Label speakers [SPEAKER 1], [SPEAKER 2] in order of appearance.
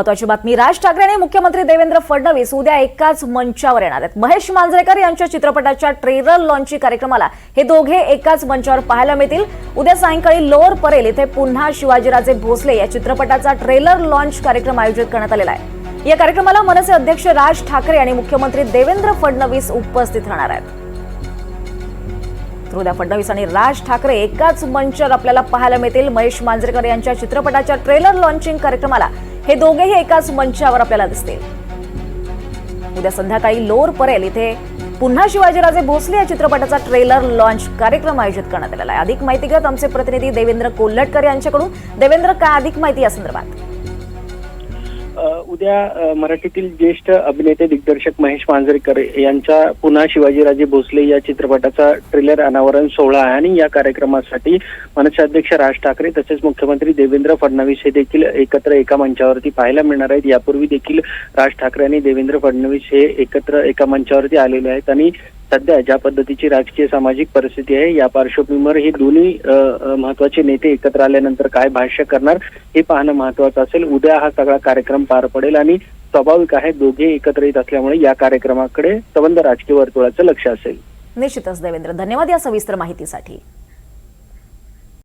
[SPEAKER 1] महत्वाची बातमी. राज ठाकरे आणि मुख्यमंत्री देवेंद्र फडणवीस उद्या एकाच मंचावर येणार आहेत. महेश मांजरेकर यांच्या चित्रपटाच्या ट्रेलर लॉन्चिंग कार्यक्रमाला हे दोघे एकाच मंचावर पाहायला मिळतील. उद्या सायंकाळी लोअर परेल इथे पुन्हा शिवाजीराजे भोसले या चित्रपटाचा ट्रेलर लॉन्च कार्यक्रम आयोजित करण्यात आलेला आहे. या कार्यक्रमाला मनसे अध्यक्ष राज ठाकरे आणि मुख्यमंत्री देवेंद्र फडणवीस उपस्थित राहणार आहेत. उद्या फडणवीस आणि राज ठाकरे एकाच मंचावर आपल्याला पाहायला मिळतील. महेश मांजरेकर यांच्या चित्रपटाच्या ट्रेलर लॉन्चिंग कार्यक्रमाला हे दोघेही एकाच मंचावर आपल्याला दिसतील. उद्या संध्याकाळी लोअर परेल इथे पुन्हा शिवाजीराजे भोसले या चित्रपटाचा ट्रेलर लॉन्च कार्यक्रम आयोजित करण्यात आलेला आहे. अधिक माहिती घेत आमचे प्रतिनिधी देवेंद्र कोल्हटकर यांच्याकडून. देवेंद्र काय अधिक माहिती या संदर्भात?
[SPEAKER 2] उद्या मराठीतील ज्येष्ठ अभिनेते दिग्दर्शक महेश मांजरेकर यांचा पुन्हा शिवाजीराजे भोसले या चित्रपटाचा ट्रेलर अनावरण सोहळा आहे आणि या कार्यक्रमासाठी मनसे अध्यक्ष राज ठाकरे तसेच मुख्यमंत्री देवेंद्र फडणवीस हे देखील एकत्र एका मंचावरती पाहायला मिळणार आहेत. यापूर्वी देखील राज ठाकरे आणि देवेंद्र फडणवीस हे एकत्र एका मंचावरती आलेले आहेत आणि सध्या ज्या पद्धतीची राजकीय सामाजिक परिस्थिती आहे या पार्श्वभूमीवर हे दोन्ही महत्त्वाचे नेते एकत्र आल्यानंतर काय भाष्य करणार हे पाहणं महत्वाचं असेल. उद्या हा सगळा कार्यक्रम पार पडेल आणि स्वाभाविक आहे दोघे एकत्र येत असल्यामुळे या कार्यक्रमाकडे संबंध राजकीय वर्तुळाचं लक्ष असेल.
[SPEAKER 1] निश्चितच देवेंद्र धन्यवाद या सविस्तर माहितीसाठी.